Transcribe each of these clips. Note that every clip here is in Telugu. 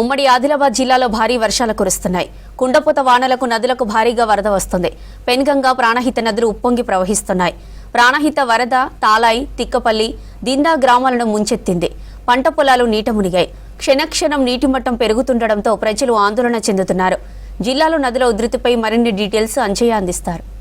ఉమ్మడి ఆదిలాబాద్ జిల్లాలో భారీ వర్షాలు కురుస్తున్నాయి. కుండపోత వానలకు నదులకు భారీగా వరద వస్తుంది. పెన్గంగా ప్రాణహిత నదులు ఉప్పొంగి ప్రవహిస్తున్నాయి. ప్రాణహిత వరద తాలాయి తిక్కపల్లి దిందా గ్రామాలను ముంచెత్తింది. పంట పొలాలు నీట మునిగాయి. క్షణక్షణం నీటి మట్టం పెరుగుతుండటంతో ప్రజలు ఆందోళన చెందుతున్నారు. జిల్లాలో నదుల ఉధృతిపై మరిన్ని డీటెయిల్స్ అంజయ్య అందిస్తారు.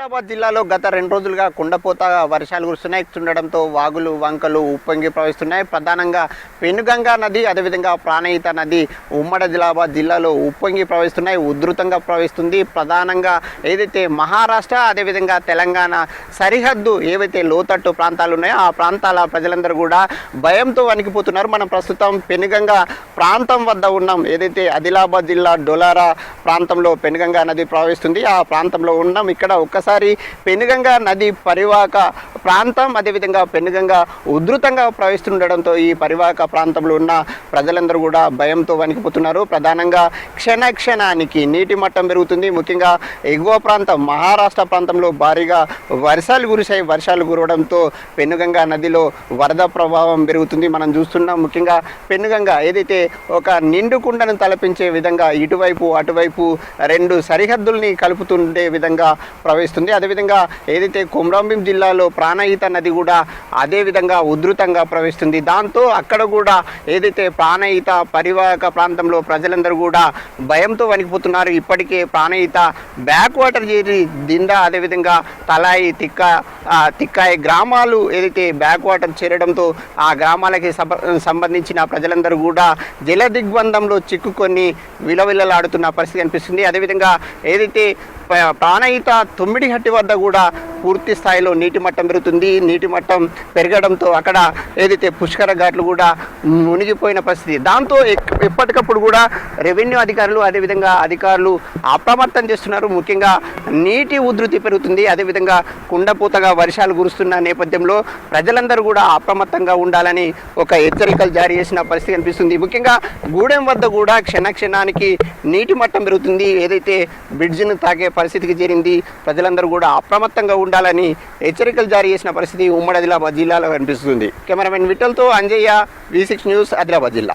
ఆదిలాబాద్ జిల్లాలో గత రెండు రోజులుగా కుండపోత వర్షాలు కురుస్తున్నాయి. ఉండడంతో వాగులు వంకలు ఉప్పొంగి ప్రవహిస్తున్నాయి. ప్రధానంగా పెనుగంగా నది అదేవిధంగా ప్రాణహిత నది ఉమ్మడి ఆదిలాబాద్ జిల్లాలో ఉప్పొంగి ప్రవహిస్తున్నాయి. ఉధృతంగా ప్రవహిస్తుంది. ప్రధానంగా ఏదైతే మహారాష్ట్ర అదేవిధంగా తెలంగాణ సరిహద్దు ఏవైతే లోతట్టు ప్రాంతాలు ఉన్నాయో ఆ ప్రాంతాల ప్రజలందరూ కూడా భయంతో వణికిపోతున్నారు. మనం ప్రస్తుతం పెనుగంగా ప్రాంతం వద్ద ఉన్నాం. ఏదైతే ఆదిలాబాద్ జిల్లా డొలారా ప్రాంతంలో పెనుగంగా నది ప్రవహిస్తుంది ఆ ప్రాంతంలో ఉన్నాం. ఇక్కడ ఒక్కసారి పెనుగంగా నది పరివాహక ప్రాంతం అదేవిధంగా పెనుగంగా ఉధృతంగా ప్రవహిస్తుండడంతో ఈ పరివాహక ప్రాంతంలో ఉన్న ప్రజలందరూ కూడా భయంతో వణికిపోతున్నారు. ప్రధానంగా క్షణ క్షణానికి నీటి మట్టం పెరుగుతుంది. ముఖ్యంగా ఎగువ ప్రాంతం మహారాష్ట్ర ప్రాంతంలో భారీగా వర్షాలు కురిశాయి. వర్షాలు కురవడంతో పెనుగంగా నదిలో వరద ప్రభావం పెరుగుతుంది. మనం చూస్తున్నాం ముఖ్యంగా పెనుగంగా ఏదైతే ఒక నిండు కుండను తలపించే విధంగా ఇటువైపు అటువైపు రెండు సరిహద్దుల్ని కలుపుతుండే విధంగా ప్రవహిస్తుంది. అదేవిధంగా ఏదైతే కుమ్రంభీం జిల్లాలో ప్రాణహిత నది కూడా అదేవిధంగా ఉధృతంగా ప్రవహిస్తుంది. దాంతో అక్కడ కూడా ఏదైతే ప్రాణహిత పరివాహక ప్రాంతంలో ప్రజలందరూ కూడా భయంతో వణికిపోతున్నారు. ఇప్పటికే ప్రాణహిత బ్యాక్ వాటర్ చేరి దిందా అదేవిధంగా తలాయి తిక్క తిక్కాయి గ్రామాలు ఏదైతే బ్యాక్ వాటర్ చేరడంతో ఆ గ్రామాలకి సబ- సంబంధించిన ప్రజలందరూ కూడా జల దిగ్బంధంలో చిక్కుకొని విలవిలలాడుతున్న పరిస్థితి కనిపిస్తుంది. అదేవిధంగా ఏదైతే ప్రాణహిత తొమ్మిడి హట్టి వద్ద కూడా పూర్తి స్థాయిలో నీటి మట్టం పెరుగుతుంది. నీటి మట్టం పెరగడంతో అక్కడ ఏదైతే పుష్కర ఘాట్లు కూడా మునిగిపోయిన పరిస్థితి. దాంతో ఎప్పటికప్పుడు కూడా రెవెన్యూ అధికారులు అదేవిధంగా అధికారులు అప్రమత్తం చేస్తున్నారు. ముఖ్యంగా నీటి ఉధృతి పెరుగుతుంది. అదేవిధంగా కుండపూతగా వర్షాలు కురుస్తున్న నేపథ్యంలో ప్రజలందరూ కూడా అప్రమత్తంగా ఉండాలని ఒక హెచ్చరికలు జారీ చేసిన పరిస్థితి కనిపిస్తుంది. ముఖ్యంగా గూడెం వద్ద కూడా క్షణక్షణానికి నీటి మట్టం పెరుగుతుంది. ఏదైతే బ్రిడ్జ్ను తాకే పరిస్థితికి చేరింది ప్రజలందరూ కూడా అప్రమత్తంగా ఉండాలని హెచ్చరికలు జారీ చేసిన పరిస్థితి ఉమ్మడి ఆదిలాబాద్ జిల్లాలో కనిపిస్తుంది. Cameraman విఠల్తో Anjaiah V six news Adilabad జిల్లా.